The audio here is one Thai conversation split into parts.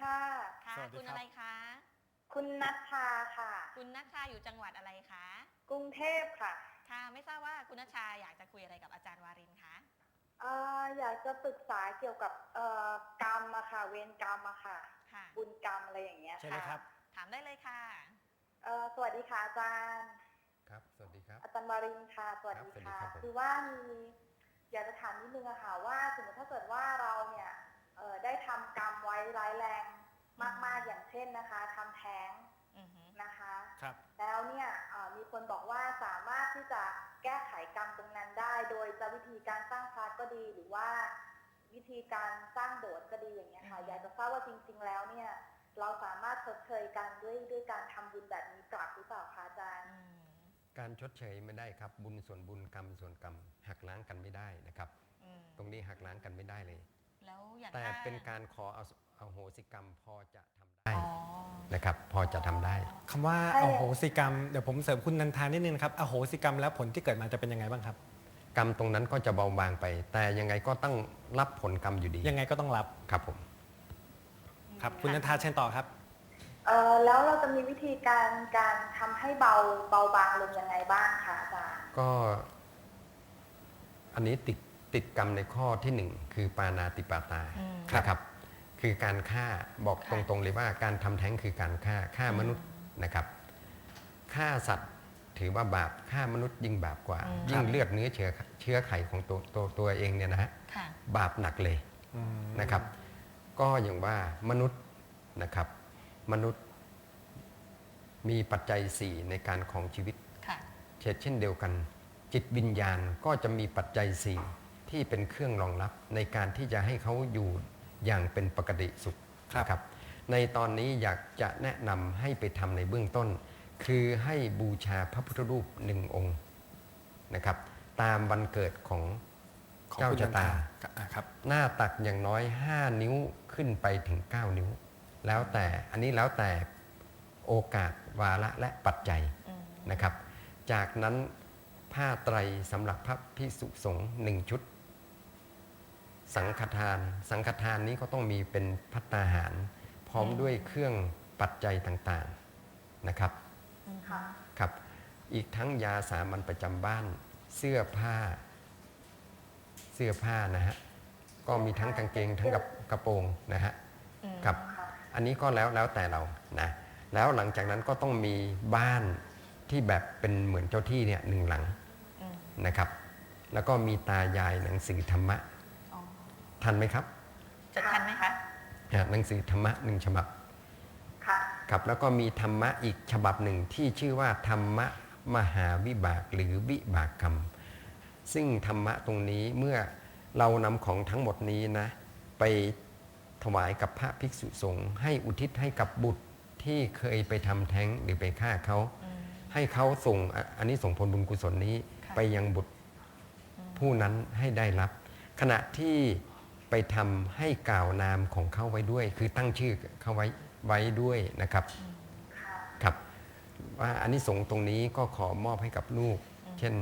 คะ คุณนัทชาค่ะ คุณนัชชาอยู่จังหวัดอะไรคะ กรุงเทพค่ะค่ะ ไม่ทราบว่าคุณนัชชาอยากจะคุยอะไรกับอาจารย์วารินคะ เอ่ออยากจะปรึกษาเกี่ยวกับเอ่อกรรมอะค่ะ เวรกรรมอะค่ะ ค่ะ บุญกรรมอะไรอย่างเงี้ยใช่เลยครับ ถามได้เลยค่ะ เอ่อสวัสดีค่ะอาจารย์ ครับ สวัสดีครับ อาจารย์วารินค่ะ สวัสดีครับสวัสดีค่ะ ครับผม คือว่ามีอยากจะถามนิดนึงอะค่ะว่าสมมติถ้าเกิดว่าเราเนี่ยเอ่อ ได้ทำกรรมไว้ร้ายแรงมากๆอย่างเช่นนะคะทำแท้งอือหือนะคะครับแล้วเนี่ยเอ่อมีคนบอกว่าสามารถที่จะแก้ไขกรรมตรงนั้นได้ โดยจะวิธีการสร้างพระก็ดีหรือว่าวิธีการสร้างโบสถ์ก็ดีอย่างเงี้ยค่ะอยากจะทราบว่าจริง ๆ แล้วเนี่ยเราสามารถชดเชยกันด้วยด้วยการทำบุญแบบนี้กลับหรือเปล่าคะอาจารย์อืมการชดเชยไม่ได้ครับ บุญส่วนบุญกรรมส่วนกรรมหักล้างกันไม่ได้นะครับอืมตรงนี้หักล้างกันไม่ได้เลย แล้วอย่างแต่ถ้เป็นการขอเอาเอาโหสิกรรมพอจะทำได้อ๋อ นะครับ พอจะทำได้ คำว่าใช่อโหสิกรรมเดี๋ยวผมเสริมคุณนันทานิดนึงนะครับอโหสิกรรมแล้วผลที่เกิดมาจะเป็นยังไงบ้างครับ กรรมตรงนั้นก็จะเบาบางไป แต่ยังไงก็ต้องรับผลกรรมอยู่ดียังไงก็ต้องรับครับผม ครับ คุณนันทาเชิญต่อครับ เออแล้วเราจะมีวิธีการการทำให้เบาเบาบางลงยังไงบ้างคะอาจารย์ ก็อันนี้ติด ติดกรรมในข้อที่หนึ่งคือปานาติปาตาอืม นะครับ คือการฆ่าบอกค่ะตรงๆเลยว่าการทำแท้งคือการฆ่าฆ่ามนุษย์นะครับฆ่าสัตว์ถือว่าบาปฆ่ามนุษย์ยิ่งบาปกว่าอืมยิ่งเลือดเนื้อเชื้อเชื้อไขของตัวตัวตัวเองเนี่ยนะฮะค่ะ บาปหนักเลย อืม นะครับก็อย่างว่ามนุษย์นะครับมนุษย์มีปัจจัยสี่ในการของชีวิตค่ะ เช่นเช่นเดียวกัน จิตวิญญาณก็จะมีปัจจัยสี่ ที่เป็นเครื่องรองรับในการที่จะให้เขาอยู่อย่างเป็นปกติสุขนะครับ ในตอนนี้อยากจะแนะนำให้ไปทำในเบื้องต้น คือให้บูชาพระพุทธรูปหนึ่งองค์นะครับ ตามวันเกิดของของเจ้าคุณชะตานันทอะครับหน้าตักอย่างน้อย 5 นิ้วขึ้นไปถึง 9 นิ้ว แล้วแต่อันนี้แล้วแต่โอกาสวาระและปัจจัยอืมนะครับ จากนั้นผ้าไตรสำหรับพระพิสุสงฆ์หนึ่งชุด สังฆทาน สังฆทานนี้ก็ต้องมีเป็นพัตตาหาร พร้อมด้วยเครื่องปัจจัยต่างๆนะครับอืมค่ะครับ อีกทั้งยาสามัญประจำบ้านเสื้อผ้า เสื้อผ้านะฮะก็มีทั้งกางเกงทั้งกับกระโปรงนะฮะอืมครับค่ะอันนี้ก็แล้วแล้วแต่เรานะแล้วหลังจากนั้นก็ต้องมีบ้านที่แบบเป็นเหมือนเจ้าที่เนี่ยหนึ่งหลังอืมนะครับ แล้วก็มีตายายหนังสือธรรมะอ๋อ ทันไหมครับจะทันไหมคะอะหนังสือธรรมะหนึ่งฉบับค่ะครับแล้วก็มีธรรมะอีกฉบับหนึ่งที่ชื่อว่าธรรมะมหาวิบากหรือวิบากกรรม ซึ่งธรรมะตรงนี้เมื่อเรานำของทั้งหมดนี้นะ ไปถวายกับพระภิกษุสงฆ์ให้อุทิศให้กับบุตรที่เคยไปทำแท้งหรือไปฆ่าเขาอืมให้เขาส่งอะอันนี้ส่งผลบุญกุศลนี้ค่ะไปยังบุตรอืมผู้นั้นให้ได้รับ ขณะที่ ไปทำให้กล่าวนามของเขาไว้ด้วย คือตั้งชื่อเขาไว้ไว้ด้วยนะครับค่ะครับว่าอันนี้สงส์ตรงนี้ก็ขอมอบให้กับลูก เช่น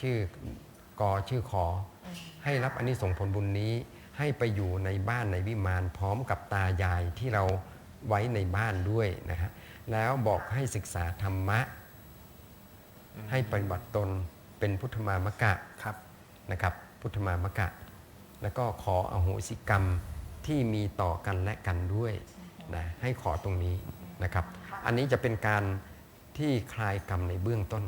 ชื่อกอชื่อขออืมให้รับอันนี้ส่งส์ผลบุญนี้ ให้ไปอยู่ในบ้านในวิมานพร้อมกับตายายที่เราไว้ในบ้านด้วยนะฮะแล้วบอกให้ศึกษาธรรมะ ให้ปฏิบัติตนเป็นพุทธมามกะครับนะครับ พุทธมามกะ แล้วก็ขออโหสิกรรมที่มีต่อกันและกันด้วยนะให้ขอตรงนี้นะครับ อันนี้จะเป็นการที่คลายกรรมในเบื้องต้น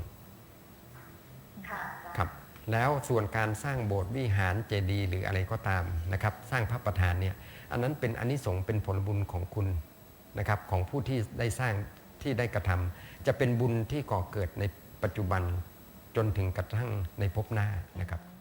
ค่ะครับแล้วส่วนการสร้างโบสถ์วิหารเจดีย์หรืออะไรก็ตามนะครับ สร้างพระประธานเนี่ยอันนั้นเป็นอนนิสงส์เป็นผลบุญของคุณนะครับของผู้ที่ได้สร้างที่ได้กระทำจะเป็นบุญที่ก่อเกิดในปัจจุบันจนถึงกระทั่งในภพหน้านะครับอื